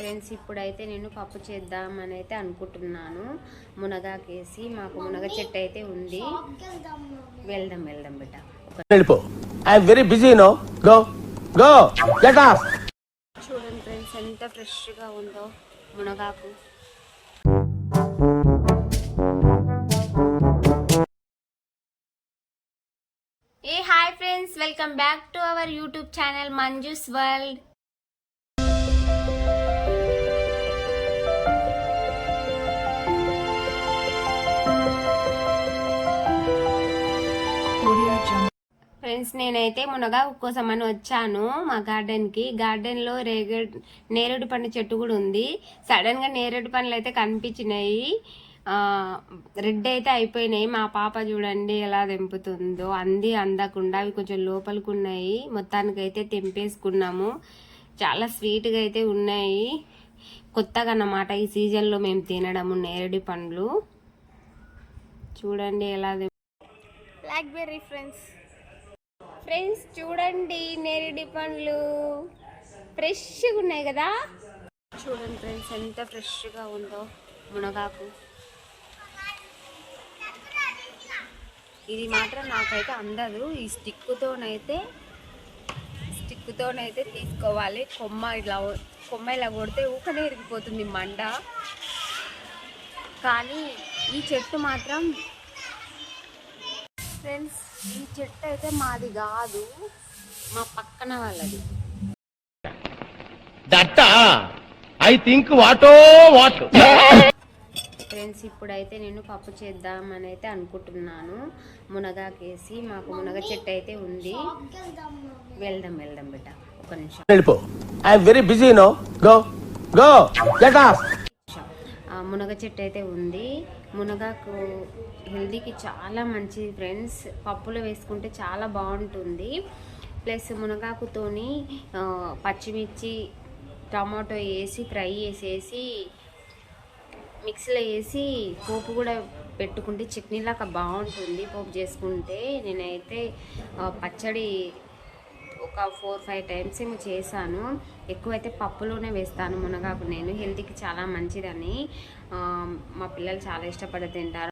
Friends ఇప్పుడైతే నేను పప్పు చేద్దామని అయితే అనుకుంటున్నాను. మునగాకేసి మాకు మునగ చెట్టు అయితే ఉంది. వెళ్దాం వెళ్దాం బిడ్డ. Very busy no. Go go get off. చూడండి ఫ్రెండ్స్ ఎంత ఫ్రెష్గా ఉందో మునగాకు. ఏ hi friends welcome back to our YouTube channel Manju's world. Friends నేనైతే మునగా కోసమని వచ్చాను మా గార్డెన్కి. గార్డెన్లో రేగడ్ నేరేడు పండు చెట్టు కూడా ఉంది. సడన్గా నేరేడు పండ్లు అయితే కనిపించినాయి. రెడ్ అయితే అయిపోయినాయి. మా పాప చూడండి ఎలా తెంపుతుందో. అంది అందకుండా అవి కొంచెం లోపలికి ఉన్నాయి. మొత్తానికైతే తెంపేసుకున్నాము. చాలా స్వీట్గా అయితే ఉన్నాయి. కొత్తగా అన్నమాట ఈ సీజన్లో మేము తినడము నేరేడు పండ్లు. చూడండి ఎలా బ్లాక్బెర్రీ ఫ్రెండ్స్ ఫ్రెండ్స్ చూడండి నేరేడి పండ్లు. ఫ్రెష్గా ఉన్నాయి కదా? చూడండి ఫ్రెండ్స్ ఎంత ఫ్రెష్గా ఉందో మునగాకు. ఇది మాత్రం నాకైతే అందదు. ఈ స్టిక్తోనైతే స్టిక్తోనైతే తీసుకోవాలి. కొమ్మ ఇట్లా కొమ్మ ఇలా కొడితే ఊకనే ఇరిగిపోతుంది మండ. కానీ ఈ చెట్టు మాత్రం ఫ్రెండ్స్ ఈ చెట్టు అయితే మాది కాదు మా పక్కన వాళ్ళది. ఐ థింక్ వాటో వాట్ ఫ్రెండ్స్ ఇప్పుడైతే నేను పప్పు చేద్దామని అయితే అనుకుంటున్నాను. మునగాకేసి మాకు మునగ చెట్టు అయితే ఉంది. వెళ్దాం వెళ్దాం బిడ్డ. ఒక నిమిషం. వెళ్ళిపో. I'm very busy no go go get off మునగ చెట్టు అయితే ఉంది. మునగాకు హెల్దీకి చాలా మంచిది ఫ్రెండ్స్. పప్పులో వేసుకుంటే చాలా బాగుంటుంది. ప్లస్ మునగాకుతోని పచ్చిమిర్చి టమాటో వేసి ఫ్రై చేసేసి మిక్సీలో వేసి పోపు కూడా పెట్టుకుంటే చట్నీలాగా బాగుంటుంది పోపు చేసుకుంటే. నేనైతే పచ్చడి ఒక ఫోర్ ఫైవ్ టైమ్స్ ఏమో చేశాను. ఎక్కువైతే పప్పులోనే వేస్తాను మునగాకు. నేను హెల్త్కి చాలా మంచిదని. మా పిల్లలు చాలా ఇష్టపడి తింటారు.